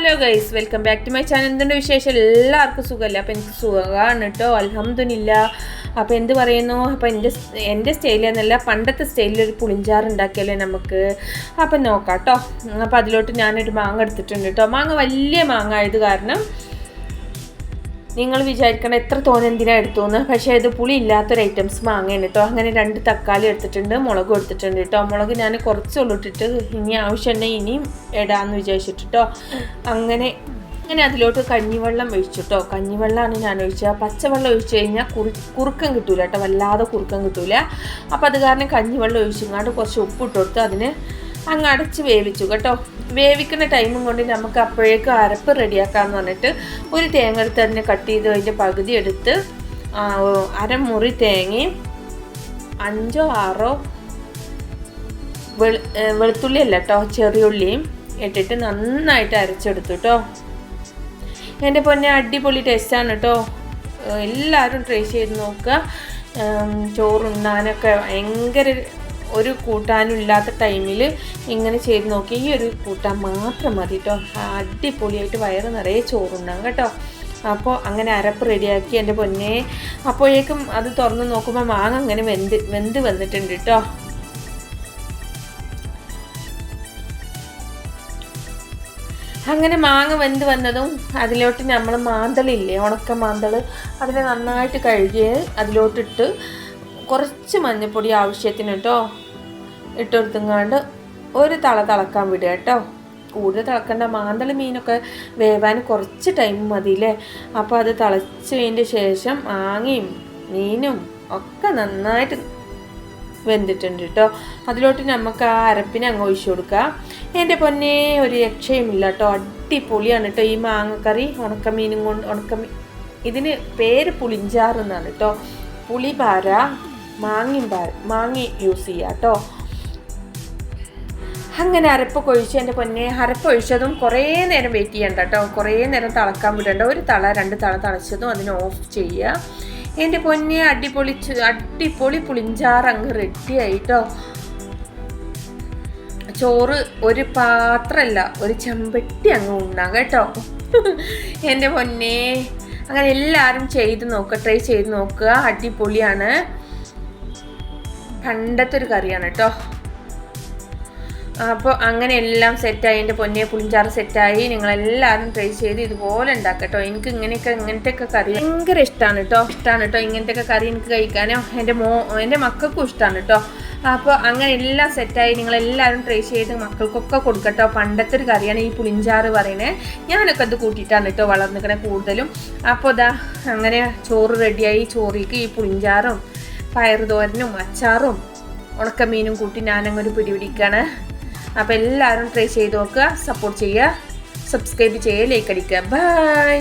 Hello guys welcome back to my channel എന്തുണ്ട് വിശേഷം? എല്ലാവർക്കും സുഖമല്ല? അപ്പോൾ എനിക്ക് സുഖമാണ് കേട്ടോ. അലഹമ്മദില്ല അപ്പോൾ എന്ത് പറയുന്നു? അപ്പോൾ എന്റെ എന്റെ സ്റ്റൈലെന്നല്ല പണ്ടത്തെ സ്റ്റൈലിൽ ഒരു പുളിഞ്ചാറ് ഉണ്ടാക്കിയാലേ നമുക്ക് അപ്പം നോക്കാം കേട്ടോ. അപ്പോൾ അതിലോട്ട് ഞാനൊരു മാങ്ങ എടുത്തിട്ടുണ്ട് കേട്ടോ. മാങ്ങ വലിയ മാങ്ങ ആയത് കാരണം നിങ്ങൾ വിചാരിക്കണം എത്ര തോന്നെ എടുത്തു എന്ന് പക്ഷേ ഇത് പുളി ഇല്ലാത്തൊരു ഐറ്റംസ് മാങ്ങയാണ് കേട്ടോ അങ്ങനെ രണ്ട് തക്കാളി എടുത്തിട്ടുണ്ട് മുളകും എടുത്തിട്ടുണ്ട് കേട്ടോ മുളക് ഞാൻ കുറച്ചുള്ളൂ ഇട്ടിട്ട്. ഇനി ആവശ്യമുണ്ടെങ്കിൽ ഇനിയും ഇടാമെന്ന് വിചാരിച്ചിട്ട് കേട്ടോ അങ്ങനെ അങ്ങനെ അതിലോട്ട് കഞ്ഞിവെള്ളം ഒഴിച്ചു കേട്ടോ കഞ്ഞിവെള്ളമാണ് ഞാൻ ഒഴിച്ചത്. പച്ചവെള്ളം ഒഴിച്ചു കഴിഞ്ഞാൽ കുറി കുറുക്കം കിട്ടൂല കേട്ടോ വല്ലാതെ കുറുക്കം കിട്ടൂല. അപ്പോൾ അത് കാരണം കഞ്ഞിവെള്ളം ഒഴിച്ചിങ്ങാണ്ട് കുറച്ച് ഉപ്പിട്ട് കൊടുത്ത് അതിന് അങ്ങ് അടച്ച് വേവിച്ചു കേട്ടോ. വേവിക്കുന്ന ടൈമും കൊണ്ട് നമുക്ക് അപ്പോഴേക്കും അരപ്പ് റെഡിയാക്കാമെന്ന് പറഞ്ഞിട്ട് ഒരു തേങ്ങ എടുത്ത് അതിനെ കട്ട് ചെയ്ത് അതിന്റെ പകുതി എടുത്ത് അരമുറി തേങ്ങയും അഞ്ചോ ആറോ വെളു വെളുത്തുള്ളി അല്ല കേട്ടോ ചെറിയുള്ളിയും ഇട്ടിട്ട് നന്നായിട്ട് അരച്ചെടുത്തു കേട്ടോ. എന്റെ പൊന്നെ അടിപൊളി ടേസ്റ്റാണ് കേട്ടോ. എല്ലാവരും ട്രൈ ചെയ്ത് നോക്കുക. ചോറുണ്ണാനൊക്കെ ഭയങ്കര ഒരു കൂട്ടാനും ഇല്ലാത്ത ടൈമിൽ ഇങ്ങനെ ചെയ്ത് നോക്കി. ഈ ഒരു കൂട്ടാൻ മാത്രം മതി കേട്ടോ അടിപൊളിയായിട്ട് വയറ് നിറയെ ചോറുണ്ടാകും കേട്ടോ. അപ്പോൾ അങ്ങനെ അരപ്പ് റെഡിയാക്കി എന്റെ പൊന്നെ. അപ്പോഴേക്കും അത് തുറന്ന് നോക്കുമ്പോൾ മാങ്ങ അങ്ങനെ വെന്ത് വെന്ത് വന്നിട്ടുണ്ട് കേട്ടോ അങ്ങനെ മാങ്ങ വെന്ത് വന്നതും അതിലോട്ട് നമ്മൾ മാന്തളില്ലേ? ഉണക്ക മാന്തൾ അതിനെ നന്നായിട്ട് കഴുകി അതിലോട്ടിട്ട് കുറച്ച് മഞ്ഞൾപ്പൊടി ആവശ്യത്തിന് കേട്ടോ ഇട്ടെടുത്തുങ്ങാണ്ട് ഒരു തള തിളക്കാൻ വിടുക കേട്ടോ കൂടുതൽ തിളക്കേണ്ട മാന്തളി മീനൊക്കെ വേവാൻ കുറച്ച് ടൈം മതിയില്ലേ? അപ്പോൾ അത് തിളച്ചതിന്റെ ശേഷം മാങ്ങയും മീനും ഒക്കെ നന്നായിട്ട് വെന്തിട്ടുണ്ട് കേട്ടോ അതിലോട്ട് നമുക്ക് ആ അരപ്പിനെ അങ്ങ് ഒഴിച്ചു കൊടുക്കുക എന്റെ പൊന്നെ ഒരു രക്ഷയുമില്ല കേട്ടോ അടിപൊളിയാണ് കേട്ടോ ഈ മാങ്ങക്കറി. ഉണക്കമീനും കൊണ്ട് ഉണക്കമീ ഇതിന് പേര് പുളിഞ്ചാറ് എന്നാണ് കേട്ടോ പുളി പാര മാങ്ങി യൂസ് ചെയ്യുക കേട്ടോ. അങ്ങനെ അരപ്പ് കൊഴിച്ച് എന്റെ പൊന്നെ അരപ്പ് ഒഴിച്ചതും കുറേ നേരം വെയിറ്റ് ചെയ്യണ്ട കേട്ടോ. കുറേ നേരം തിളക്കാൻ വിടണ്ട. ഒരു തള രണ്ട് തള തിളച്ചതും അതിന് ഓഫ് ചെയ്യുക. എന്റെ പൊന്നെ അടിപൊളി അടിപൊളി പുളിഞ്ചാറ് അങ്ങ് റെഡി ആയിട്ടോ ചോറ് ഒരു പാത്രമല്ല ഒരു ചെമ്പട്ടി അങ്ങ് ഉണ്ണാം കേട്ടോ. എന്റെ പൊന്നെ അങ്ങനെ എല്ലാവരും ചെയ്ത് നോക്കുക ട്രൈ ചെയ്ത് നോക്കുക. അടിപൊളിയാണ്. പണ്ടത്തെ ഒരു കറിയാണ് കേട്ടോ. അപ്പോൾ അങ്ങനെ എല്ലാം സെറ്റായി എന്റെ പൊന്നെ പുളിഞ്ചാറ് സെറ്റായി നിങ്ങളെല്ലാവരും ട്രൈ ചെയ്ത് ഇതുപോലെ ഉണ്ടാക്കട്ടോ എനിക്ക് ഇങ്ങനെയൊക്കെ ഇങ്ങനത്തെയൊക്കെ കറി ഭയങ്കര ഇഷ്ടമാണ് കേട്ടോ. ഇഷ്ടമാണ് കേട്ടോ ഇങ്ങനത്തെയൊക്കെ കറി എനിക്ക് കഴിക്കാനോ. എന്റെ മോ എന്റെ മക്കൾക്കും ഇഷ്ടമാണ് കേട്ടോ. അപ്പോൾ അങ്ങനെ എല്ലാം സെറ്റായി നിങ്ങളെല്ലാവരും ട്രൈ ചെയ്ത് മക്കൾക്കൊക്കെ കൊടുക്കട്ടോ പണ്ടത്തെ ഒരു കറിയാണ് ഈ പുളിഞ്ചാറ് പറയുന്നത് ഞാനൊക്കെ അത് കൂട്ടിയിട്ടാണ് കേട്ടോ വളർന്നിക്കണേ കൂടുതലും. അപ്പോൾ ഇതാ അങ്ങനെ ചോറ് റെഡിയായി ചോറിക്ക് ഈ പുളിഞ്ചാറും പയറുതോരനും അച്ചാറും ഉണക്കമീനും കൂട്ടി ഞാനങ്ങൊരു പിടിപിടിക്കാണ്. അപ്പോൾ എല്ലാവരും ട്രൈ ചെയ്ത് നോക്കുക സപ്പോർട്ട് ചെയ്യുക സബ്സ്ക്രൈബ് ചെയ്യുക ലൈക്ക് അടിക്കുക. ബൈ